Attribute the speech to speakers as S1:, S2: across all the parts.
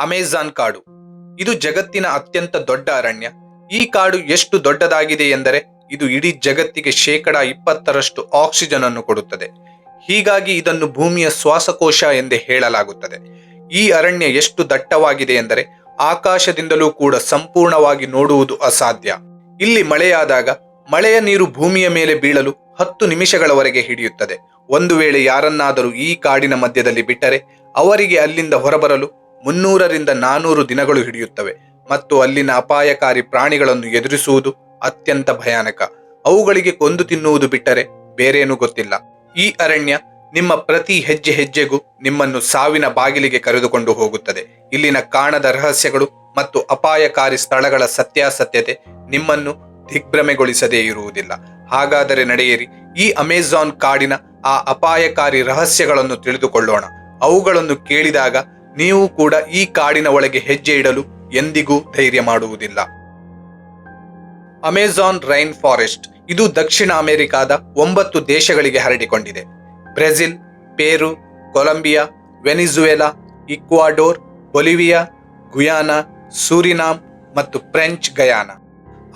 S1: Amazon ಕಾಡು. ಇದು ಜಗತ್ತಿನ ಅತ್ಯಂತ ದೊಡ್ಡ ಅರಣ್ಯ. ಈ ಕಾಡು ಎಷ್ಟು ದೊಡ್ಡದಾಗಿದೆ ಎಂದರೆ ಇದು ಇಡೀ ಜಗತ್ತಿಗೆ ಶೇಕಡ ಇಪ್ಪತ್ತರಷ್ಟು ಆಕ್ಸಿಜನ್ ಅನ್ನು ಕೊಡುತ್ತದೆ. ಹೀಗಾಗಿ ಇದನ್ನು ಭೂಮಿಯ ಶ್ವಾಸಕೋಶ ಎಂದೇ ಹೇಳಲಾಗುತ್ತದೆ. ಈ ಅರಣ್ಯ ಎಷ್ಟು ದಟ್ಟವಾಗಿದೆ ಎಂದರೆ ಆಕಾಶದಿಂದಲೂ ಕೂಡ ಸಂಪೂರ್ಣವಾಗಿ ನೋಡುವುದು ಅಸಾಧ್ಯ. ಇಲ್ಲಿ ಮಳೆಯಾದಾಗ ಮಳೆಯ ನೀರು ಭೂಮಿಯ ಮೇಲೆ ಬೀಳಲು ಹತ್ತು ನಿಮಿಷಗಳವರೆಗೆ ಹಿಡಿಯುತ್ತದೆ. ಒಂದು ವೇಳೆ ಯಾರನ್ನಾದರೂ ಈ ಕಾಡಿನ ಮಧ್ಯದಲ್ಲಿ ಬಿಟ್ಟರೆ ಅವರಿಗೆ ಅಲ್ಲಿಂದ ಹೊರಬರಲು ಮುನ್ನೂರರಿಂದ ನಾನೂರು ದಿನಗಳು ಹಿಡಿಯುತ್ತವೆ ಮತ್ತು ಅಲ್ಲಿನ ಅಪಾಯಕಾರಿ ಪ್ರಾಣಿಗಳನ್ನು ಎದುರಿಸುವುದು ಅತ್ಯಂತ ಭಯಾನಕ. ಅವುಗಳಿಗೆ ಕೊಂದು ತಿನ್ನುವುದು ಬಿಟ್ಟರೆ ಬೇರೇನೂ ಗೊತ್ತಿಲ್ಲ. ಈ ಅರಣ್ಯ ನಿಮ್ಮ ಪ್ರತಿ ಹೆಜ್ಜೆ ಹೆಜ್ಜೆಗೂ ನಿಮ್ಮನ್ನು ಸಾವಿನ ಬಾಗಿಲಿಗೆ ಕರೆದುಕೊಂಡು ಹೋಗುತ್ತದೆ. ಇಲ್ಲಿನ ಕಾಣದ ರಹಸ್ಯಗಳು ಮತ್ತು ಅಪಾಯಕಾರಿ ಸ್ಥಳಗಳ ಸತ್ಯಾಸತ್ಯತೆ ನಿಮ್ಮನ್ನು ದಿಗ್ಭ್ರಮೆಗೊಳಿಸದೇ ಇರುವುದಿಲ್ಲ. ಹಾಗಾದರೆ ನಡೆಯಿರಿ. ಈ ಅಮೆಜಾನ್ ಕಾಡಿನ ಆ ಅಪಾಯಕಾರಿ ರಹಸ್ಯಗಳನ್ನು ತಿಳಿದುಕೊಳ್ಳೋಣ. ಅವುಗಳನ್ನು ಕೇಳಿದಾಗ ನೀವು ಕೂಡ ಈ ಕಾಡಿನ ಒಳಗೆ ಹೆಜ್ಜೆ ಇಡಲು ಎಂದಿಗೂ ಧೈರ್ಯ ಮಾಡುವುದಿಲ್ಲ. ಅಮೆಜಾನ್ ರೈನ್ ಫಾರೆಸ್ಟ್ ಇದು ದಕ್ಷಿಣ ಅಮೆರಿಕಾದ ಒಂಬತ್ತು ದೇಶಗಳಿಗೆ ಹರಡಿಕೊಂಡಿದೆ. Brazil, Peru, Colombia, Venezuela, Ecuador, Bolivia, Guyana, Suriname ಮತ್ತು ಫ್ರೆಂಚ್ ಗಯಾನ.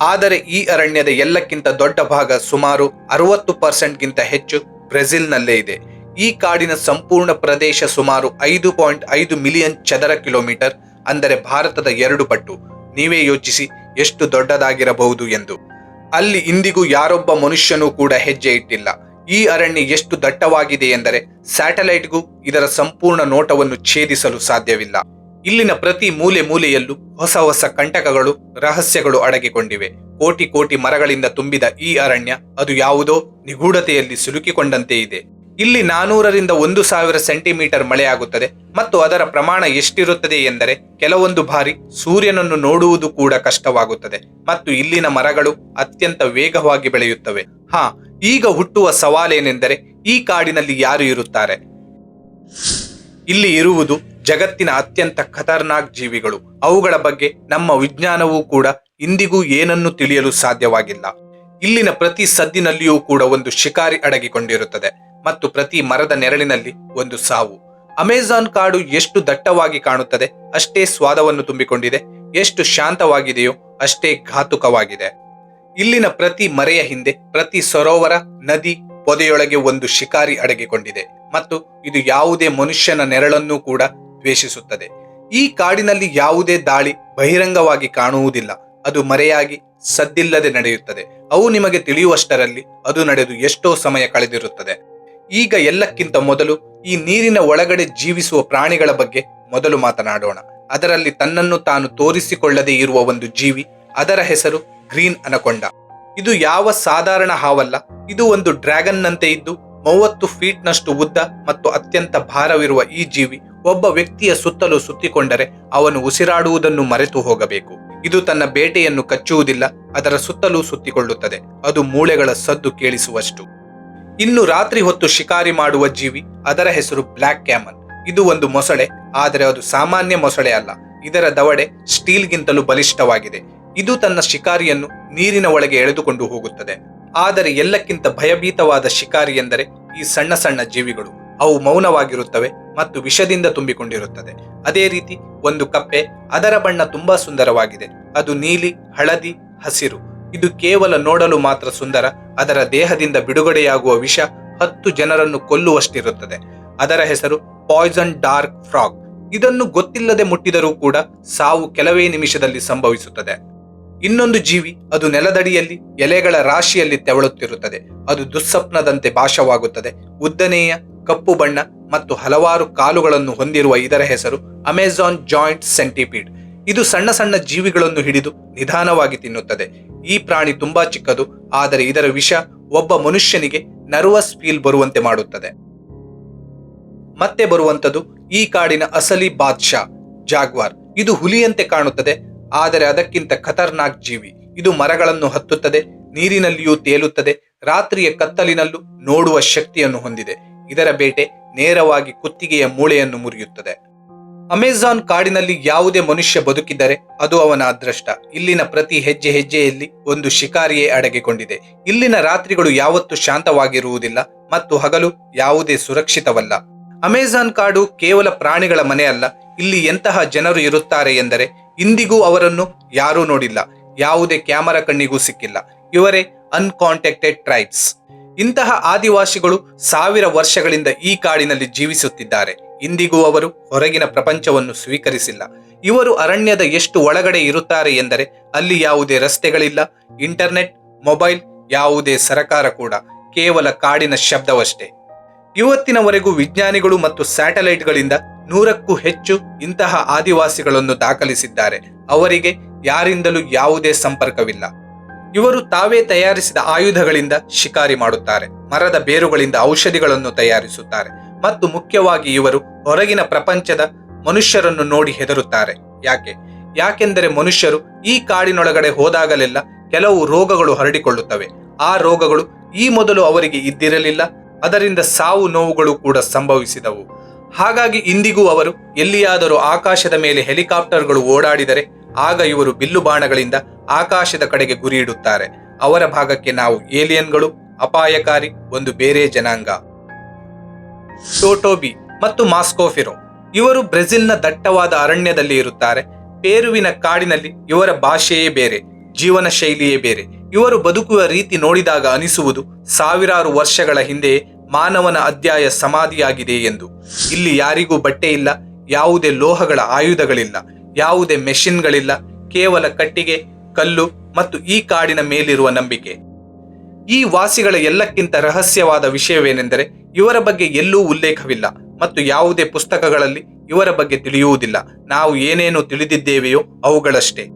S1: ಆದರೆ ಈ ಅರಣ್ಯದ ಎಲ್ಲಕ್ಕಿಂತ ದೊಡ್ಡ ಭಾಗ ಸುಮಾರು ಅರವತ್ತು ಪರ್ಸೆಂಟ್ಗಿಂತ ಹೆಚ್ಚು ಬ್ರೆಜಿಲ್ನಲ್ಲೇ ಇದೆ. ಈ ಕಾಡಿನ ಸಂಪೂರ್ಣ ಪ್ರದೇಶ ಸುಮಾರು ಐದು ಪಾಯಿಂಟ್ ಐದು ಮಿಲಿಯನ್ ಚದರ ಕಿಲೋಮೀಟರ್, ಅಂದರೆ ಭಾರತದ ಎರಡು ಪಟ್ಟು. ನೀವೇ ಯೋಚಿಸಿ ಎಷ್ಟು ದೊಡ್ಡದಾಗಿರಬಹುದು ಎಂದು. ಅಲ್ಲಿ ಇಂದಿಗೂ ಯಾರೊಬ್ಬ ಮನುಷ್ಯನೂ ಕೂಡ ಹೆಜ್ಜೆ ಇಟ್ಟಿಲ್ಲ. ಈ ಅರಣ್ಯ ಎಷ್ಟು ದಟ್ಟವಾಗಿದೆ ಎಂದರೆ ಸ್ಯಾಟಲೈಟ್ಗೂ ಇದರ ಸಂಪೂರ್ಣ ನೋಟವನ್ನು ಛೇದಿಸಲು ಸಾಧ್ಯವಿಲ್ಲ. ಇಲ್ಲಿನ ಪ್ರತಿ ಮೂಲೆ ಮೂಲೆಯಲ್ಲೂ ಹೊಸ ಹೊಸ ಕಂಟಕಗಳು, ರಹಸ್ಯಗಳು ಅಡಗಿಕೊಂಡಿವೆ. ಕೋಟಿ ಕೋಟಿ ಮರಗಳಿಂದ ತುಂಬಿದ ಈ ಅರಣ್ಯ ಅದು ಯಾವುದೋ ನಿಗೂಢತೆಯಲ್ಲಿ ಸಿಲುಕಿಕೊಂಡಂತೆ ಇದೆ. ಇಲ್ಲಿ ನಾನೂರರಿಂದ ಒಂದು ಸಾವಿರ ಸೆಂಟಿಮೀಟರ್ ಮಳೆಯಾಗುತ್ತದೆ ಮತ್ತು ಅದರ ಪ್ರಮಾಣ ಎಷ್ಟಿರುತ್ತದೆ ಎಂದರೆ ಕೆಲವೊಂದು ಬಾರಿ ಸೂರ್ಯನನ್ನು ನೋಡುವುದು ಕೂಡ ಕಷ್ಟವಾಗುತ್ತದೆ ಮತ್ತು ಇಲ್ಲಿನ ಮರಗಳು ಅತ್ಯಂತ ವೇಗವಾಗಿ ಬೆಳೆಯುತ್ತವೆ. ಹಾ, ಈಗ ಹುಟ್ಟುವ ಸವಾಲೇನೆಂದರೆ ಈ ಕಾಡಿನಲ್ಲಿ ಯಾರು ಇರುತ್ತಾರೆ? ಇಲ್ಲಿ ಇರುವುದು ಜಗತ್ತಿನ ಅತ್ಯಂತ ಖತರ್ನಾಕ್ ಜೀವಿಗಳು. ಅವುಗಳ ಬಗ್ಗೆ ನಮ್ಮ ವಿಜ್ಞಾನವೂ ಕೂಡ ಇಂದಿಗೂ ಏನನ್ನು ತಿಳಿಯಲು ಸಾಧ್ಯವಾಗಿಲ್ಲ. ಇಲ್ಲಿನ ಪ್ರತಿ ಸದ್ದಿನಲ್ಲಿಯೂ ಕೂಡ ಒಂದು ಶಿಕಾರಿ ಅಡಗಿಕೊಂಡಿರುತ್ತದೆ. ಮತ್ತು ಪ್ರತಿ ಮರದ ನೆರಳಿನಲ್ಲಿ ಒಂದು ಸಾವು. ಅಮೆಜಾನ್ ಕಾಡು ಎಷ್ಟು ದಟ್ಟವಾಗಿ ಕಾಣುತ್ತದೆ, ಅಷ್ಟೇ ಸ್ವಾದವನ್ನು ತುಂಬಿಕೊಂಡಿದೆ. ಎಷ್ಟು ಶಾಂತವಾಗಿದೆಯೋ ಅಷ್ಟೇ ಘಾತುಕವಾಗಿದೆ. ಇಲ್ಲಿನ ಪ್ರತಿ ಮರೆಯ ಹಿಂದೆ, ಪ್ರತಿ ಸರೋವರ, ನದಿ, ಪೊದೆಯೊಳಗೆ ಒಂದು ಶಿಕಾರಿ ಅಡಗಿಕೊಂಡಿದೆ ಮತ್ತು ಇದು ಯಾವುದೇ ಮನುಷ್ಯನ ನೆರಳನ್ನೂ ಕೂಡ ದ್ವೇಷಿಸುತ್ತದೆ. ಈ ಕಾಡಿನಲ್ಲಿ ಯಾವುದೇ ದಾಳಿ ಬಹಿರಂಗವಾಗಿ ಕಾಣುವುದಿಲ್ಲ. ಅದು ಮರೆಯಾಗಿ ಸದ್ದಿಲ್ಲದೆ ನಡೆಯುತ್ತದೆ. ಅವು ನಿಮಗೆ ತಿಳಿಯುವಷ್ಟರಲ್ಲಿ ಅದು ನಡೆದು ಎಷ್ಟೋ ಸಮಯ ಕಳೆದಿರುತ್ತದೆ. ಈಗ ಎಲ್ಲಕ್ಕಿಂತ ಮೊದಲು ಈ ನೀರಿನ ಒಳಗಡೆ ಜೀವಿಸುವ ಪ್ರಾಣಿಗಳ ಬಗ್ಗೆ ಮೊದಲು ಮಾತನಾಡೋಣ. ಅದರಲ್ಲಿ ತನ್ನನ್ನು ತಾನು ತೋರಿಸಿಕೊಳ್ಳದೆ ಇರುವ ಒಂದು ಜೀವಿ, ಅದರ ಹೆಸರು ಗ್ರೀನ್ ಅನಕೊಂಡ. ಇದು ಯಾವ ಸಾಧಾರಣ ಹಾವಲ್ಲ, ಇದು ಒಂದು ಡ್ರ್ಯಾಗನ್ನಂತೆ ಇದ್ದು ಮೂವತ್ತು ಫೀಟ್ನಷ್ಟು ಉದ್ದ ಮತ್ತು ಅತ್ಯಂತ ಭಾರವಿರುವ ಈ ಜೀವಿ ಒಬ್ಬ ವ್ಯಕ್ತಿಯ ಸುತ್ತಲೂ ಸುತ್ತಿಕೊಂಡರೆ ಅವನು ಉಸಿರಾಡುವುದನ್ನು ಮರೆತು ಹೋಗಬೇಕು. ಇದು ತನ್ನ ಬೇಟೆಯನ್ನು ಕಚ್ಚುವುದಿಲ್ಲ, ಅದರ ಸುತ್ತಲೂ ಸುತ್ತಿಕೊಳ್ಳುತ್ತದೆ. ಅದು ಮೂಳೆಗಳ ಸದ್ದು ಕೇಳಿಸುವಷ್ಟು. ಇನ್ನು ರಾತ್ರಿ ಹೊತ್ತು ಶಿಕಾರಿ ಮಾಡುವ ಜೀವಿ ಅದರ ಹೆಸರು ಬ್ಲ್ಯಾಕ್ ಕ್ಯಾಮನ್ ಇದು ಒಂದು ಮೊಸಳೆ, ಆದರೆ ಅದು ಸಾಮಾನ್ಯ ಮೊಸಳೆ ಅಲ್ಲ. ಇದರ ದವಡೆ ಸ್ಟೀಲ್ಗಿಂತಲೂ ಬಲಿಷ್ಠವಾಗಿದೆ. ಇದು ತನ್ನ ಶಿಕಾರಿಯನ್ನು ನೀರಿನ ಒಳಗೆ ಎಳೆದುಕೊಂಡು ಹೋಗುತ್ತದೆ. ಆದರೆ ಎಲ್ಲಕ್ಕಿಂತ ಭಯಭೀತವಾದ ಶಿಕಾರಿ ಎಂದರೆ ಈ ಸಣ್ಣ ಸಣ್ಣ ಜೀವಿಗಳು. ಅವು ಮೌನವಾಗಿರುತ್ತವೆ ಮತ್ತು ವಿಷದಿಂದ ತುಂಬಿಕೊಂಡಿರುತ್ತದೆ. ಅದೇ ರೀತಿ ಒಂದು ಕಪ್ಪೆ, ಅದರ ಬಣ್ಣ ತುಂಬಾ ಸುಂದರವಾಗಿದೆ. ಅದು ನೀಲಿ, ಹಳದಿ, ಹಸಿರು. ಇದು ಕೇವಲ ನೋಡಲು ಮಾತ್ರ ಸುಂದರ, ಅದರ ದೇಹದಿಂದ ಬಿಡುಗಡೆಯಾಗುವ ವಿಷ ಹತ್ತು ಜನರನ್ನು ಕೊಲ್ಲುವಷ್ಟಿರುತ್ತದೆ. ಅದರ ಹೆಸರು ಪಾಯ್ಸನ್ ಡಾರ್ಕ್ ಫ್ರಾಗ್. ಇದನ್ನು ಗೊತ್ತಿಲ್ಲದೆ ಮುಟ್ಟಿದರೂ ಕೂಡ ಸಾವು ಕೆಲವೇ ನಿಮಿಷದಲ್ಲಿ ಸಂಭವಿಸುತ್ತದೆ. ಇನ್ನೊಂದು ಜೀವಿ, ಅದು ನೆಲದಡಿಯಲ್ಲಿ, ಎಲೆಗಳ ರಾಶಿಯಲ್ಲಿ ತೆವಳುತ್ತಿರುತ್ತದೆ. ಅದು ದುಸ್ಸಪ್ನದಂತೆ ಭಾಷವಾಗುತ್ತದೆ. ಉದ್ದನೆಯ, ಕಪ್ಪು ಬಣ್ಣ ಮತ್ತು ಹಲವಾರು ಕಾಲುಗಳನ್ನು ಹೊಂದಿರುವ ಇದರ ಹೆಸರು ಅಮೆಜಾನ್ ಜಾಯಿಂಟ್ ಸೆಂಟಿಪೀಡ್. ಇದು ಸಣ್ಣ ಸಣ್ಣ ಜೀವಿಗಳನ್ನು ಹಿಡಿದು ನಿಧಾನವಾಗಿ ತಿನ್ನುತ್ತದೆ. ಈ ಪ್ರಾಣಿ ತುಂಬಾ ಚಿಕ್ಕದು, ಆದರೆ ಇದರ ವಿಷ ಒಬ್ಬ ಮನುಷ್ಯನಿಗೆ ನರ್ವಸ್ ಫೀಲ್ ಬರುವಂತೆ ಮಾಡುತ್ತದೆ. ಮತ್ತೆ ಬರುವಂತದ್ದು ಈ ಕಾಡಿನ ಅಸಲಿ ಬಾದ್ಶಾ, ಜಾಗ್ವಾರ್. ಇದು ಹುಲಿಯಂತೆ ಕಾಣುತ್ತದೆ, ಆದರೆ ಅದಕ್ಕಿಂತ ಖತರ್ನಾಕ್ ಜೀವಿ. ಇದು ಮರಗಳನ್ನು ಹತ್ತುತ್ತದೆ, ನೀರಿನಲ್ಲಿಯೂ ತೇಲುತ್ತದೆ, ರಾತ್ರಿಯ ಕತ್ತಲಿನಲ್ಲೂ ನೋಡುವ ಶಕ್ತಿಯನ್ನು ಹೊಂದಿದೆ. ಇದರ ಬೇಟೆ ನೇರವಾಗಿ ಕುತ್ತಿಗೆಯ ಮೂಳೆಯನ್ನು ಮುರಿಯುತ್ತದೆ. ಅಮೆಜಾನ್ ಕಾಡಿನಲ್ಲಿ ಯಾವುದೇ ಮನುಷ್ಯ ಬದುಕಿದ್ದರೆ ಅದು ಅವನ ಅದೃಷ್ಟ. ಇಲ್ಲಿನ ಪ್ರತಿ ಹೆಜ್ಜೆ ಹೆಜ್ಜೆಯಲ್ಲಿ ಒಂದು ಶಿಕಾರಿಯೇ ಅಡಗಿಕೊಂಡಿದೆ. ಇಲ್ಲಿನ ರಾತ್ರಿಗಳು ಯಾವತ್ತೂ ಶಾಂತವಾಗಿರುವುದಿಲ್ಲ ಮತ್ತು ಹಗಲು ಯಾವುದೇ ಸುರಕ್ಷಿತವಲ್ಲ. ಅಮೆಜಾನ್ ಕಾಡು ಕೇವಲ ಪ್ರಾಣಿಗಳ ಮನೆಯಲ್ಲ ಇಲ್ಲಿ ಎಂತಹ ಜನರು ಇರುತ್ತಾರೆ ಎಂದರೆ ಇಂದಿಗೂ ಅವರನ್ನು ಯಾರೂ ನೋಡಿಲ್ಲ, ಯಾವುದೇ ಕ್ಯಾಮರಾ ಕಣ್ಣಿಗೂ ಸಿಕ್ಕಿಲ್ಲ. ಇವರೇ ಅನ್ಕಾಂಟ್ಯಾಕ್ಟೆಡ್ ಟ್ರೈಬ್ಸ್. ಇಂತಹ ಆದಿವಾಸಿಗಳು ಸಾವಿರ ವರ್ಷಗಳಿಂದ ಈ ಕಾಡಿನಲ್ಲಿ ಜೀವಿಸುತ್ತಿದ್ದಾರೆ. ಇಂದಿಗೂ ಅವರು ಹೊರಗಿನ ಪ್ರಪಂಚವನ್ನು ಸ್ವೀಕರಿಸಿಲ್ಲ. ಇವರು ಅರಣ್ಯದ ಎಷ್ಟು ಒಳಗಡೆ ಇರುತ್ತಾರೆ ಎಂದರೆ ಅಲ್ಲಿ ಯಾವುದೇ ರಸ್ತೆಗಳಿಲ್ಲ, ಇಂಟರ್ನೆಟ್, ಮೊಬೈಲ್, ಯಾವುದೇ ಸರಕಾರ ಕೂಡ, ಕೇವಲ ಕಾಡಿನ ಶಬ್ದವಷ್ಟೇ. ಇವತ್ತಿನವರೆಗೂ ವಿಜ್ಞಾನಿಗಳು ಮತ್ತು ಸ್ಯಾಟಲೈಟ್ಗಳಿಂದ ನೂರಕ್ಕೂ ಹೆಚ್ಚು ಇಂತಹ ಆದಿವಾಸಿಗಳನ್ನು ದಾಖಲಿಸಿದ್ದಾರೆ. ಅವರಿಗೆ ಯಾರಿಂದಲೂ ಯಾವುದೇ ಸಂಪರ್ಕವಿಲ್ಲ. ಇವರು ತಾವೇ ತಯಾರಿಸಿದ ಆಯುಧಗಳಿಂದ ಶಿಕಾರಿ ಮಾಡುತ್ತಾರೆ. ಮರದ ಬೇರುಗಳಿಂದ ಔಷಧಿಗಳನ್ನು ತಯಾರಿಸುತ್ತಾರೆ. ಮತ್ತು ಮುಖ್ಯವಾಗಿ ಇವರು ಹೊರಗಿನ ಪ್ರಪಂಚದ ಮನುಷ್ಯರನ್ನು ನೋಡಿ ಹೆದರುತ್ತಾರೆ. ಯಾಕೆ? ಯಾಕೆಂದರೆ ಮನುಷ್ಯರು ಈ ಕಾಡಿನೊಳಗಡೆ ಹೋದಾಗಲೆಲ್ಲ ಕೆಲವು ರೋಗಗಳು ಹರಡಿಕೊಳ್ಳುತ್ತವೆ. ಆ ರೋಗಗಳು ಈ ಮೊದಲು ಅವರಿಗೆ ಇದ್ದಿರಲಿಲ್ಲ. ಅದರಿಂದ ಸಾವು ನೋವುಗಳು ಕೂಡ ಸಂಭವಿಸಿದವು. ಹಾಗಾಗಿ ಇಂದಿಗೂ ಅವರು ಎಲ್ಲಿಯಾದರೂ ಆಕಾಶದ ಮೇಲೆ ಹೆಲಿಕಾಪ್ಟರ್ಗಳು ಓಡಾಡಿದರೆ ಆಗ ಇವರು ಬಿಲ್ಲು ಬಾಣಗಳಿಂದ ಆಕಾಶದ ಕಡೆಗೆ ಗುರಿ ಇಡುತ್ತಾರೆ ಅವರ ಭಾಗಕ್ಕೆ ನಾವು ಏಲಿಯನ್ಗಳು, ಅಪಾಯಕಾರಿ, ಒಂದು ಬೇರೆ ಜನಾಂಗ. ಟೋಟೋಬಿ ಮತ್ತು ಮಾಸ್ಕೋಫಿರೋ ಇವರು ಬ್ರೆಜಿಲ್ನ ದಟ್ಟವಾದ ಅರಣ್ಯದಲ್ಲಿ ಇರುತ್ತಾರೆ. ಪೇರುವಿನ ಕಾಡಿನಲ್ಲಿ ಇವರ ಭಾಷೆಯೇ ಬೇರೆ ಜೀವನ ಶೈಲಿಯೇ ಬೇರೆ. ಇವರು ಬದುಕುವ ರೀತಿ ನೋಡಿದಾಗ ಅನಿಸುವುದು ಸಾವಿರಾರು ವರ್ಷಗಳ ಹಿಂದೆ ಮಾನವನ ಅಧ್ಯಾಯ ಸಮಾಧಿಯಾಗಿದೆ ಎಂದು. ಇಲ್ಲಿ ಯಾರಿಗೂ ಬಟ್ಟೆ ಇಲ್ಲ ಯಾವುದೇ ಲೋಹಗಳ ಆಯುಧಗಳಿಲ್ಲ. ಯಾವುದೇ ಮೆಷಿನ್ಗಳಿಲ್ಲ, ಕೇವಲ ಕಟ್ಟಿಗೆ, ಕಲ್ಲು ಮತ್ತು ಈ ಕಾಡಿನ ಮೇಲಿರುವ ನಂಬಿಕೆ. ಈ ವಾಸಿಗಳ ಎಲ್ಲಕ್ಕಿಂತ ರಹಸ್ಯವಾದ ವಿಷಯವೇನೆಂದರೆ ಇವರ ಬಗ್ಗೆ ಎಲ್ಲೂ ಉಲ್ಲೇಖವಿಲ್ಲ ಮತ್ತು ಯಾವುದೇ ಪುಸ್ತಕಗಳಲ್ಲಿ ಇವರ ಬಗ್ಗೆ ತಿಳಿಯುವುದಿಲ್ಲ. ನಾವು ಏನೇನು ತಿಳಿದಿದ್ದೇವೆಯೋ ಅವುಗಳಷ್ಟೇ.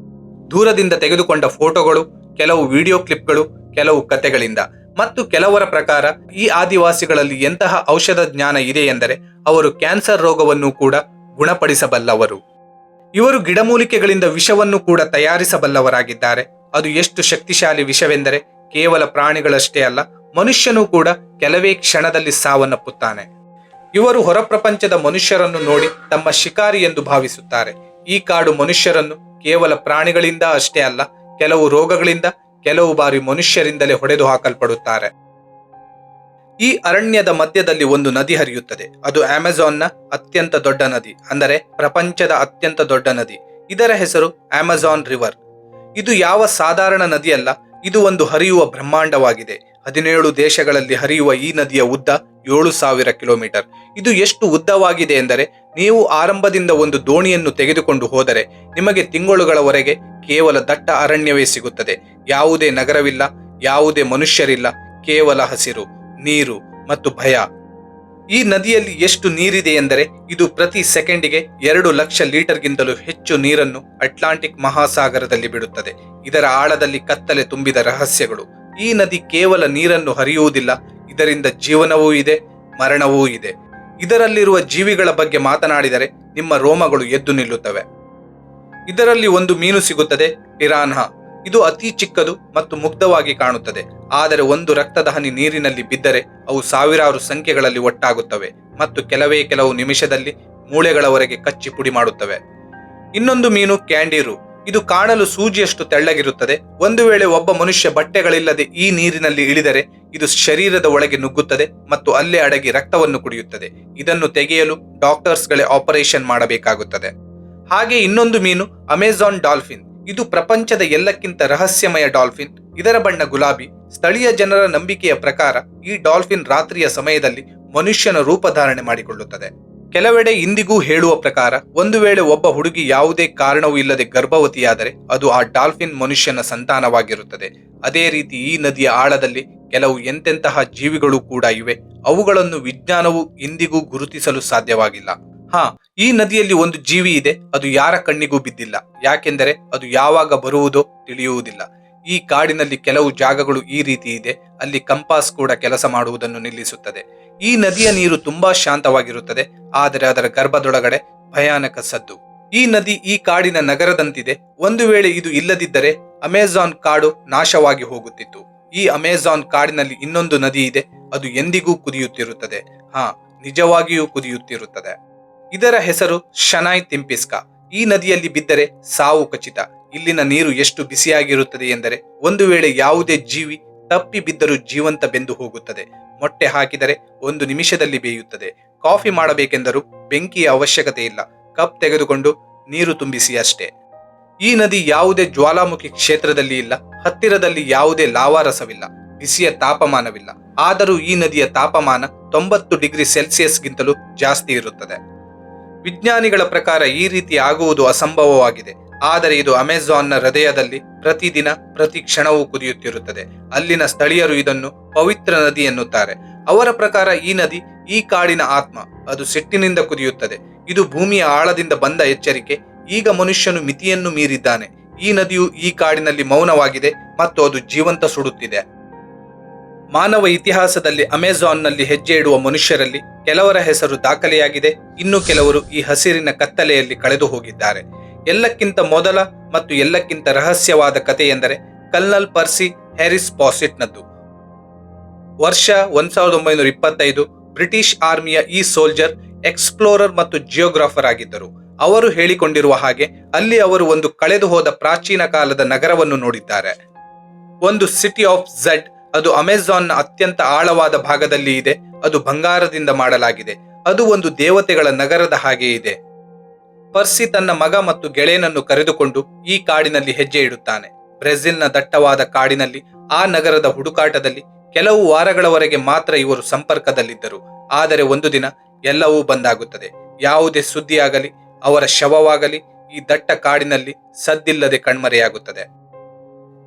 S1: ದೂರದಿಂದ ತೆಗೆದುಕೊಂಡ ಫೋಟೋಗಳು, ಕೆಲವು ವಿಡಿಯೋ ಕ್ಲಿಪ್ಗಳು, ಕೆಲವು ಕತೆಗಳಿಂದ ಮತ್ತು ಕೆಲವರ ಪ್ರಕಾರ ಈ ಆದಿವಾಸಿಗಳಲ್ಲಿ ಎಂತಹ ಔಷಧ ಜ್ಞಾನ ಇದೆ ಎಂದರೆ ಅವರು ಕ್ಯಾನ್ಸರ್ ರೋಗವನ್ನು ಕೂಡ ಗುಣಪಡಿಸಬಲ್ಲವರು. ಇವರು ಗಿಡಮೂಲಿಕೆಗಳಿಂದ ವಿಷವನ್ನು ಕೂಡ ತಯಾರಿಸಬಲ್ಲವರಾಗಿದ್ದಾರೆ. ಅದು ಎಷ್ಟು ಶಕ್ತಿಶಾಲಿ ವಿಷವೆಂದರೆ ಕೇವಲ ಪ್ರಾಣಿಗಳಷ್ಟೇ ಅಲ್ಲ, ಮನುಷ್ಯನೂ ಕೂಡ ಕೆಲವೇ ಕ್ಷಣದಲ್ಲಿ ಸಾವನ್ನಪ್ಪುತ್ತಾನೆ. ಇವರು ಹೊರಪ್ರಪಂಚದ ಮನುಷ್ಯರನ್ನು ನೋಡಿ ತಮ್ಮ ಶಿಕಾರಿ ಎಂದು ಭಾವಿಸುತ್ತಾರೆ. ಈ ಕಾಡು ಮನುಷ್ಯರನ್ನು ಕೇವಲ ಪ್ರಾಣಿಗಳಿಂದ ಅಷ್ಟೇ ಅಲ್ಲ, ಕೆಲವು ರೋಗಗಳಿಂದ, ಕೆಲವು ಬಾರಿ ಮನುಷ್ಯರಿಂದಲೇ ಹೊಡೆದು ಹಾಕಲ್ಪಡುತ್ತಾರೆ ಈ ಅರಣ್ಯದ ಮಧ್ಯದಲ್ಲಿ ಒಂದು ನದಿ ಹರಿಯುತ್ತದೆ. ಅದು ಅಮೆಜಾನ್ನ ಅತ್ಯಂತ ದೊಡ್ಡ ನದಿ, ಅಂದರೆ ಪ್ರಪಂಚದ ಅತ್ಯಂತ ದೊಡ್ಡ ನದಿ. ಇದರ ಹೆಸರು ಅಮೆಜಾನ್ ರಿವರ್. ಇದು ಯಾವ ಸಾಧಾರಣ ನದಿಯಲ್ಲ, ಇದು ಒಂದು ಹರಿಯುವ ಬ್ರಹ್ಮಾಂಡವಾಗಿದೆ. ಹದಿನೇಳು ದೇಶಗಳಲ್ಲಿ ಹರಿಯುವ ಈ ನದಿಯ ಉದ್ದ ಏಳು ಸಾವಿರ ಕಿಲೋಮೀಟರ್. ಇದು ಎಷ್ಟು ಉದ್ದವಾಗಿದೆ ಎಂದರೆ, ನೀವು ಆರಂಭದಿಂದ ಒಂದು ದೋಣಿಯನ್ನು ತೆಗೆದುಕೊಂಡು ಹೋದರೆ, ನಿಮಗೆ ತಿಂಗಳುಗಳವರೆಗೆ ಕೇವಲ ದಟ್ಟ ಅರಣ್ಯವೇ ಸಿಗುತ್ತದೆ. ಯಾವುದೇ ನಗರವಿಲ್ಲ, ಯಾವುದೇ ಮನುಷ್ಯರಿಲ್ಲ, ಕೇವಲ ಹಸಿರು. ನೀರು ಮತ್ತು ಭಯ. ಈ ನದಿಯಲ್ಲಿ ಎಷ್ಟು ನೀರಿದೆ ಎಂದರೆ ಇದು ಪ್ರತಿ ಸೆಕೆಂಡಿಗೆ ಎರಡು ಲಕ್ಷ ಲೀಟರ್ಗಿಂತಲೂ ಹೆಚ್ಚು ನೀರನ್ನು ಅಟ್ಲಾಂಟಿಕ್ ಮಹಾಸಾಗರದಲ್ಲಿ ಬಿಡುತ್ತದೆ. ಇದರ ಆಳದಲ್ಲಿ ಕತ್ತಲೆ ತುಂಬಿದ ರಹಸ್ಯಗಳು. ಈ ನದಿ ಕೇವಲ ನೀರನ್ನು ಹರಿಯುವುದಿಲ್ಲ, ಇದರಿಂದ ಜೀವನವೂ ಇದೆ, ಮರಣವೂ ಇದೆ. ಇದರಲ್ಲಿರುವ ಜೀವಿಗಳ ಬಗ್ಗೆ ಮಾತನಾಡಿದರೆ ನಿಮ್ಮ ರೋಮಗಳು ಎದ್ದು ನಿಲ್ಲುತ್ತವೆ. ಇದರಲ್ಲಿ ಒಂದು ಮೀನು ಸಿಗುತ್ತದೆ, ಪಿರಾನ್ಹಾ. ಇದು ಅತಿ ಚಿಕ್ಕದು ಮತ್ತು ಮುಗ್ಧವಾಗಿ ಕಾಣುತ್ತದೆ. ಆದರೆ ಒಂದು ರಕ್ತದ ಹನಿ ನೀರಿನಲ್ಲಿ ಬಿದ್ದರೆ ಅವು ಸಾವಿರಾರು ಸಂಖ್ಯೆಗಳಲ್ಲಿ ಒಟ್ಟಾಗುತ್ತವೆ ಮತ್ತು ಕೆಲವೇ ಕೆಲವು ನಿಮಿಷದಲ್ಲಿ ಮೂಳೆಗಳವರೆಗೆ ಕಚ್ಚಿ ಪುಡಿ ಮಾಡುತ್ತವೆ. ಇನ್ನೊಂದು ಮೀನು ಕ್ಯಾಂಡಿರು. ಇದು ಕಾಣಲು ಸೂಜಿಯಷ್ಟು ತೆಳ್ಳಗಿರುತ್ತದೆ. ಒಂದು ವೇಳೆ ಒಬ್ಬ ಮನುಷ್ಯ ಬಟ್ಟೆಗಳಿಲ್ಲದೆ ಈ ನೀರಿನಲ್ಲಿ ಇಳಿದರೆ ಇದು ಶರೀರದ ಒಳಗೆ ನುಗ್ಗುತ್ತದೆ ಮತ್ತು ಅಲ್ಲೇ ಅಡಗಿ ರಕ್ತವನ್ನು ಕುಡಿಯುತ್ತದೆ. ಇದನ್ನು ತೆಗೆಯಲು ಡಾಕ್ಟರ್ಸ್ಗಳೇ ಆಪರೇಷನ್ ಮಾಡಬೇಕಾಗುತ್ತದೆ. ಹಾಗೆ ಇನ್ನೊಂದು ಮೀನು ಅಮೆಜಾನ್ ಡಾಲ್ಫಿನ್. ಇದು ಪ್ರಪಂಚದ ಎಲ್ಲಕ್ಕಿಂತ ರಹಸ್ಯಮಯ ಡಾಲ್ಫಿನ್. ಇದರ ಬಣ್ಣ ಗುಲಾಬಿ. ಸ್ಥಳೀಯ ಜನರ ನಂಬಿಕೆಯ ಪ್ರಕಾರ ಈ ಡಾಲ್ಫಿನ್ ರಾತ್ರಿಯ ಸಮಯದಲ್ಲಿ ಮನುಷ್ಯನ ರೂಪ ಧಾರಣೆ ಮಾಡಿಕೊಳ್ಳುತ್ತದೆ. ಕೆಲವೆಡೆ ಇಂದಿಗೂ ಹೇಳುವ ಪ್ರಕಾರ ಒಂದು ವೇಳೆ ಒಬ್ಬ ಹುಡುಗಿ ಯಾವುದೇ ಕಾರಣವೂ ಇಲ್ಲದೆ ಗರ್ಭವತಿಯಾದರೆ ಅದು ಆ ಡಾಲ್ಫಿನ್ ಮನುಷ್ಯನ ಸಂತಾನವಾಗಿರುತ್ತದೆ. ಅದೇ ರೀತಿ ಈ ನದಿಯ ಆಳದಲ್ಲಿ ಕೆಲವು ಎಂತೆಂತಹ ಜೀವಿಗಳು ಕೂಡ ಇವೆ. ಅವುಗಳನ್ನು ವಿಜ್ಞಾನವು ಇಂದಿಗೂ ಗುರುತಿಸಲು ಸಾಧ್ಯವಾಗಿಲ್ಲ. ಹಾ, ಈ ನದಿಯಲ್ಲಿ ಒಂದು ಜೀವಿ ಇದೆ. ಅದು ಯಾರ ಕಣ್ಣಿಗೂ ಬಿದ್ದಿಲ್ಲ. ಯಾಕೆಂದರೆ ಅದು ಯಾವಾಗ ಬರುವುದೋ ತಿಳಿಯುವುದಿಲ್ಲ. ಈ ಕಾಡಿನಲ್ಲಿ ಕೆಲವು ಜಾಗಗಳು ಈ ರೀತಿ ಇದೆ. ಅಲ್ಲಿ ಕಂಪಾಸ್ ಕೂಡ ಕೆಲಸ ಮಾಡುವುದನ್ನು ನಿಲ್ಲಿಸುತ್ತದೆ. ಈ ನದಿಯ ನೀರು ತುಂಬಾ ಶಾಂತವಾಗಿರುತ್ತದೆ. ಆದರೆ ಅದರ ಗರ್ಭದೊಳಗಡೆ ಭಯಾನಕ ಸದ್ದು. ಈ ನದಿ ಈ ಕಾಡಿನ ನಗರದಂತಿದೆ. ಒಂದು ವೇಳೆ ಇದು ಇಲ್ಲದಿದ್ದರೆ ಅಮೆಜಾನ್ ಕಾಡು ನಾಶವಾಗಿ ಹೋಗುತ್ತಿತ್ತು. ಈ ಅಮೆಜಾನ್ ಕಾಡಿನಲ್ಲಿ ಇನ್ನೊಂದು ನದಿ ಇದೆ. ಅದು ಎಂದಿಗೂ ಕುದಿಯುತ್ತಿರುತ್ತದೆ. ಹಾ, ನಿಜವಾಗಿಯೂ ಕುದಿಯುತ್ತಿರುತ್ತದೆ. ಇದರ ಹೆಸರು ಶನಾಯ್ ತಿಂಪಿಸ್ಕಾ. ಈ ನದಿಯಲ್ಲಿ ಬಿದ್ದರೆ ಸಾವು ಖಚಿತ. ಇಲ್ಲಿನ ನೀರು ಎಷ್ಟು ಬಿಸಿಯಾಗಿರುತ್ತದೆ ಎಂದರೆ ಒಂದು ವೇಳೆ ಯಾವುದೇ ಜೀವಿ ತಪ್ಪಿ ಬಿದ್ದರೂ ಜೀವಂತ ಬೆಂದು ಹೋಗುತ್ತದೆ. ಮೊಟ್ಟೆ ಹಾಕಿದರೆ ಒಂದು ನಿಮಿಷದಲ್ಲಿ ಬೇಯುತ್ತದೆ. ಕಾಫಿ ಮಾಡಬೇಕೆಂದರೂ ಬೆಂಕಿಯ ಅವಶ್ಯಕತೆ ಇಲ್ಲ. ಕಪ್ ತೆಗೆದುಕೊಂಡು ನೀರು ತುಂಬಿಸಿ ಅಷ್ಟೇ. ಈ ನದಿ ಯಾವುದೇ ಜ್ವಾಲಾಮುಖಿ ಕ್ಷೇತ್ರದಲ್ಲಿ ಇಲ್ಲ. ಹತ್ತಿರದಲ್ಲಿ ಯಾವುದೇ ಲಾವಾರಸವಿಲ್ಲ. ಬಿಸಿಯ ತಾಪಮಾನವಿಲ್ಲ. ಆದರೂ ಈ ನದಿಯ ತಾಪಮಾನ ತೊಂಬತ್ತು ಡಿಗ್ರಿ ಸೆಲ್ಸಿಯಸ್ಗಿಂತಲೂ ಜಾಸ್ತಿ ಇರುತ್ತದೆ. ವಿಜ್ಞಾನಿಗಳ ಪ್ರಕಾರ ಈ ರೀತಿ ಆಗುವುದು ಅಸಂಭವವಾಗಿದೆ. ಆದರೆ ಇದು ಅಮೆಜಾನ್ನ ಹೃದಯದಲ್ಲಿ ಪ್ರತಿದಿನ, ಪ್ರತಿ ಕ್ಷಣವೂ ಕುದಿಯುತ್ತಿರುತ್ತದೆ. ಅಲ್ಲಿನ ಸ್ಥಳೀಯರು ಇದನ್ನು ಪವಿತ್ರ ನದಿ ಎನ್ನುತ್ತಾರೆ. ಅವರ ಪ್ರಕಾರ ಈ ನದಿ ಈ ಕಾಡಿನ ಆತ್ಮ, ಅದು ಸಿಟ್ಟಿನಿಂದ ಕುದಿಯುತ್ತದೆ. ಇದು ಭೂಮಿಯ ಆಳದಿಂದ ಬಂದ ಎಚ್ಚರಿಕೆ, ಈಗ ಮನುಷ್ಯನು ಮಿತಿಯನ್ನು ಮೀರಿದ್ದಾನೆ. ಈ ನದಿಯು ಈ ಕಾಡಿನಲ್ಲಿ ಮೌನವಾಗಿದೆ ಮತ್ತು ಅದು ಜೀವಂತ ಸುಡುತ್ತಿದೆ. ಮಾನವ ಇತಿಹಾಸದಲ್ಲಿ ಅಮೆಜಾನ್ನಲ್ಲಿ ಹೆಜ್ಜೆ ಇಡುವ ಮನುಷ್ಯರಲ್ಲಿ ಕೆಲವರ ಹೆಸರು ದಾಖಲೆಯಾಗಿದೆ. ಇನ್ನು ಕೆಲವರು ಈ ಹಸಿರಿನ ಕತ್ತಲೆಯಲ್ಲಿ ಕಳೆದು ಹೋಗಿದ್ದಾರೆ ಎಲ್ಲಕ್ಕಿಂತ ಮೊದಲ ಮತ್ತು ಎಲ್ಲಕ್ಕಿಂತ ರಹಸ್ಯವಾದ ಕತೆ ಎಂದರೆ ಕಲ್ನಲ್ ಪರ್ಸಿ ಹ್ಯಾರಿಸ್ ಪಾಸಿಟ್ನದ್ದು ವರ್ಷ ಒಂದ್ ಸಾವಿರದ ಒಂಬೈನೂರ ಇಪ್ಪತ್ತೈದು ಬ್ರಿಟಿಷ್ ಆರ್ಮಿಯ ಈ ಸೋಲ್ಜರ್ ಎಕ್ಸ್ಪ್ಲೋರರ್ ಮತ್ತು ಜಿಯೋಗ್ರಾಫರ್ ಆಗಿದ್ದರು. ಅವರು ಹೇಳಿಕೊಂಡಿರುವ ಹಾಗೆ ಅಲ್ಲಿ ಅವರು ಒಂದು ಕಳೆದು ಹೋದ ಪ್ರಾಚೀನ ಕಾಲದ ನಗರವನ್ನು ನೋಡಿದ್ದಾರೆ. ಒಂದು ಸಿಟಿ ಆಫ್ ಝಡ್, ಅದು ಅಮೆಜಾನ್ನ ಅತ್ಯಂತ ಆಳವಾದ ಭಾಗದಲ್ಲಿ ಇದೆ, ಅದು ಬಂಗಾರದಿಂದ ಮಾಡಲಾಗಿದೆ. ಅದು ಒಂದು ದೇವತೆಗಳ ನಗರದ ಹಾಗೆ ಇದೆ. ಪರ್ಸಿ ತನ್ನ ಮಗ ಮತ್ತು ಗೆಳೆಯನನ್ನು ಕರೆದುಕೊಂಡು ಈ ಕಾಡಿನಲ್ಲಿ ಹೆಜ್ಜೆ ಇಡುತ್ತಾನೆ. ಬ್ರೆಜಿಲ್ನ ದಟ್ಟವಾದ ಕಾಡಿನಲ್ಲಿ, ಆ ನಗರದ ಹುಡುಕಾಟದಲ್ಲಿ ಕೆಲವು ವಾರಗಳವರೆಗೆ ಮಾತ್ರ ಇವರು ಸಂಪರ್ಕದಲ್ಲಿದ್ದರು. ಆದರೆ ಒಂದು ದಿನ ಎಲ್ಲವೂ ಬಂದಾಗುತ್ತದೆ. ಯಾವುದೇ ಸುದ್ದಿಯಾಗಲಿ, ಅವರ ಶವವಾಗಲಿ, ಈ ದಟ್ಟ ಕಾಡಿನಲ್ಲಿ ಸದ್ದಿಲ್ಲದೆ ಕಣ್ಮರೆಯಾಗುತ್ತದೆ.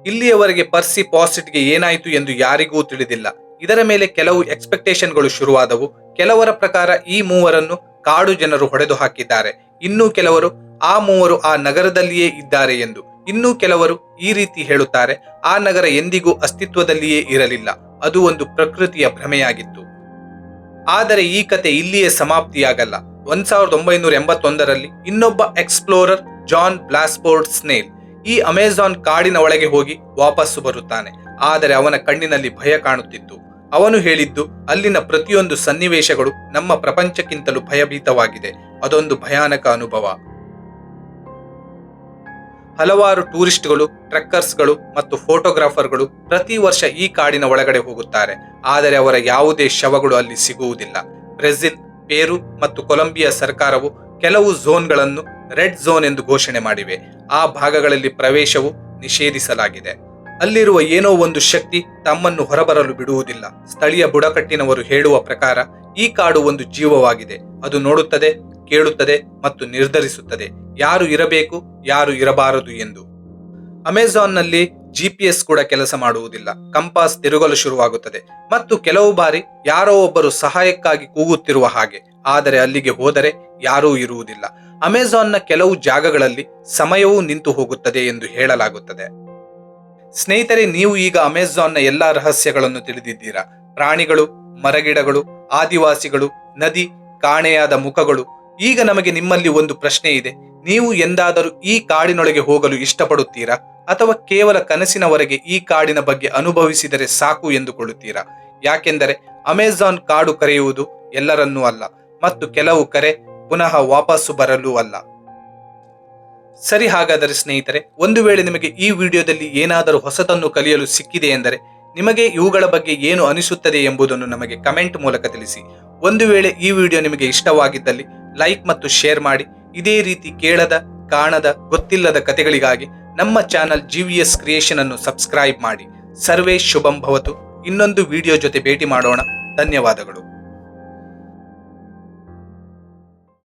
S1: ಇಲ್ಲಿಯವರೆಗೆ ಪರ್ಸಿ ಪಾಸಿಟ್ಗೆ ಏನಾಯಿತು ಎಂದು ಯಾರಿಗೂ ತಿಳಿದಿಲ್ಲ. ಇದರ ಮೇಲೆ ಕೆಲವು ಎಕ್ಸ್ಪೆಕ್ಟೇಷನ್ಗಳು ಶುರುವಾದವು. ಕೆಲವರ ಪ್ರಕಾರ ಈ ಮೂವರನ್ನು ಕಾಡು ಜನರು ಹೊಡೆದು ಹಾಕಿದ್ದಾರೆ ಇನ್ನೂ ಕೆಲವರು ಆ ಮೂವರು ಆ ನಗರದಲ್ಲಿಯೇ ಇದ್ದಾರೆ ಎಂದು ಇನ್ನೂ ಕೆಲವರು ಈ ರೀತಿ ಹೇಳುತ್ತಾರೆ, ಆ ನಗರ ಎಂದಿಗೂ ಅಸ್ತಿತ್ವದಲ್ಲಿಯೇ ಇರಲಿಲ್ಲ, ಅದು ಒಂದು ಪ್ರಕೃತಿಯ ಭ್ರಮೆಯಾಗಿತ್ತು. ಆದರೆ ಈ ಕತೆ ಇಲ್ಲಿಯೇ ಸಮಾಪ್ತಿಯಾಗಲ್ಲ. ಒಂದ್ ಸಾವಿರದ ಒಂಬೈನೂರ ಎಂಬತ್ತೊಂದರಲ್ಲಿ ಇನ್ನೊಬ್ಬ ಎಕ್ಸ್ಪ್ಲೋರರ್ ಜಾನ್ ಬ್ಲಾಸ್ಪೋರ್ಟ್ ಸ್ನೇಲ್ ಈ ಅಮೆಜಾನ್ ಕಾಡಿನ ಒಳಗೆ ಹೋಗಿ ವಾಪಸ್ಸು ಬರುತ್ತಾನೆ, ಆದರೆ ಅವನ ಕಣ್ಣಿನಲ್ಲಿ ಭಯ ಕಾಣುತ್ತಿತ್ತು. ಅವನು ಹೇಳಿದ್ದು, ಅಲ್ಲಿನ ಪ್ರತಿಯೊಂದು ಸನ್ನಿವೇಶಗಳು ನಮ್ಮ ಪ್ರಪಂಚಕ್ಕಿಂತಲೂ ಭಯಭೀತವಾಗಿದೆ. ಅದೊಂದು ಭಯಾನಕ ಅನುಭವ. ಹಲವಾರು ಟೂರಿಸ್ಟ್ಗಳು, ಟ್ರೆಕ್ಕರ್ಸ್ಗಳು ಮತ್ತು ಫೋಟೋಗ್ರಾಫರ್ಗಳು ಪ್ರತಿ ವರ್ಷ ಈ ಕಾಡಿನ ಒಳಗಡೆ ಹೋಗುತ್ತಾರೆ. ಆದರೆ ಅವರ ಯಾವುದೇ ಶವಗಳು ಅಲ್ಲಿ ಸಿಗುವುದಿಲ್ಲ. ಬ್ರೆಜಿಲ್, ಪೇರು ಮತ್ತು ಕೊಲಂಬಿಯಾ ಸರ್ಕಾರವು ಕೆಲವು ಝೋನ್ಗಳನ್ನು ರೆಡ್ ಝೋನ್ ಎಂದು ಘೋಷಣೆ ಮಾಡಿವೆ. ಆ ಭಾಗಗಳಲ್ಲಿ ಪ್ರವೇಶವು ನಿಷೇಧಿಸಲಾಗಿದೆ. ಅಲ್ಲಿರುವ ಏನೋ ಒಂದು ಶಕ್ತಿ ತಮ್ಮನ್ನು ಹೊರಬರಲು ಬಿಡುವುದಿಲ್ಲ. ಸ್ಥಳೀಯ ಬುಡಕಟ್ಟಿನವರು ಹೇಳುವ ಪ್ರಕಾರ ಈ ಕಾಡು ಒಂದು ಜೀವವಾಗಿದೆ. ಅದು ನೋಡುತ್ತದೆ, ಕೇಳುತ್ತದೆ ಮತ್ತು ನಿರ್ಧರಿಸುತ್ತದೆ. ಯಾರು ಇರಬೇಕು, ಯಾರು ಇರಬಾರದು ಎಂದು. ಅಮೆಜಾನ್ನಲ್ಲಿ ಜಿಪಿಎಸ್ ಕೂಡ ಕೆಲಸ ಮಾಡುವುದಿಲ್ಲ. ಕಂಪಾಸ್ ತಿರುಗಲು ಶುರುವಾಗುತ್ತದೆ. ಮತ್ತು ಕೆಲವು ಬಾರಿ ಯಾರೋ ಒಬ್ಬರು ಸಹಾಯಕ್ಕಾಗಿ ಕೂಗುತ್ತಿರುವ ಹಾಗೆ. ಆದರೆ ಅಲ್ಲಿಗೆ ಹೋದರೆ ಯಾರೂ ಇರುವುದಿಲ್ಲ. ನ ಕೆಲವು ಜಾಗಗಳಲ್ಲಿ ಸಮಯವೂ ನಿಂತು ಹೋಗುತ್ತದೆ ಎಂದು ಹೇಳಲಾಗುತ್ತದೆ. ಸ್ನೇಹಿತರೆ, ನೀವು ಈಗ ಅಮೆಜಾನ್ನ ಎಲ್ಲಾ ರಹಸ್ಯಗಳನ್ನು ತಿಳಿದಿದ್ದೀರಾ? ಪ್ರಾಣಿಗಳು, ಮರಗಿಡಗಳು, ಆದಿವಾಸಿಗಳು, ನದಿ, ಕಾಣೆಯಾದ ಮುಖಗಳು. ಈಗ ನಮಗೆ ನಿಮ್ಮಲ್ಲಿ ಒಂದು ಪ್ರಶ್ನೆ ಇದೆ. ನೀವು ಎಂದಾದರೂ ಈ ಕಾಡಿನೊಳಗೆ ಹೋಗಲು ಇಷ್ಟಪಡುತ್ತೀರಾ? ಅಥವಾ ಕೇವಲ ಕನಸಿನವರೆಗೆ ಈ ಕಾಡಿನ ಬಗ್ಗೆ ಅನುಭವಿಸಿದರೆ ಸಾಕು ಎಂದುಕೊಳ್ಳುತ್ತೀರಾ? ಯಾಕೆಂದರೆ ಅಮೆಜಾನ್ ಕಾಡು ಕರೆಯುವುದು ಎಲ್ಲರನ್ನೂ ಅಲ್ಲ, ಮತ್ತು ಕೆಲವು ಕರೆ ಪುನಃ ವಾಪಸ್ಸು ಬರಲೂ ಅಲ್ಲ. ಸರಿ ಹಾಗಾದರೆ ಸ್ನೇಹಿತರೆ, ಒಂದು ವೇಳೆ ನಿಮಗೆ ಈ ವಿಡಿಯೋದಲ್ಲಿ ಏನಾದರೂ ಹೊಸತನ್ನು ಕಲಿಯಲು ಸಿಕ್ಕಿದೆ ಎಂದರೆ ನಿಮಗೆ ಇವುಗಳ ಬಗ್ಗೆ ಏನು ಅನಿಸುತ್ತದೆ ಎಂಬುದನ್ನು ನಮಗೆ ಕಮೆಂಟ್ ಮೂಲಕ ತಿಳಿಸಿ. ಒಂದು ವೇಳೆ ಈ ವಿಡಿಯೋ ನಿಮಗೆ ಇಷ್ಟವಾಗಿದ್ದಲ್ಲಿ ಲೈಕ್ ಮತ್ತು ಶೇರ್ ಮಾಡಿ. ಇದೇ ರೀತಿ ಕೇಳದ, ಕಾಣದ, ಗೊತ್ತಿಲ್ಲದ ಕತೆಗಳಿಗಾಗಿ ನಮ್ಮ channel G V S creation ಅನ್ನು ಸಬ್ಸ್ಕ್ರೈಬ್ ಮಾಡಿ. ಸರ್ವೇ ಶುಭಂ ಭವತು. ಇನ್ನೊಂದು ವಿಡಿಯೋ ಜೊತೆ ಭೇಟಿ ಮಾಡೋಣ. ಧನ್ಯವಾದಗಳು.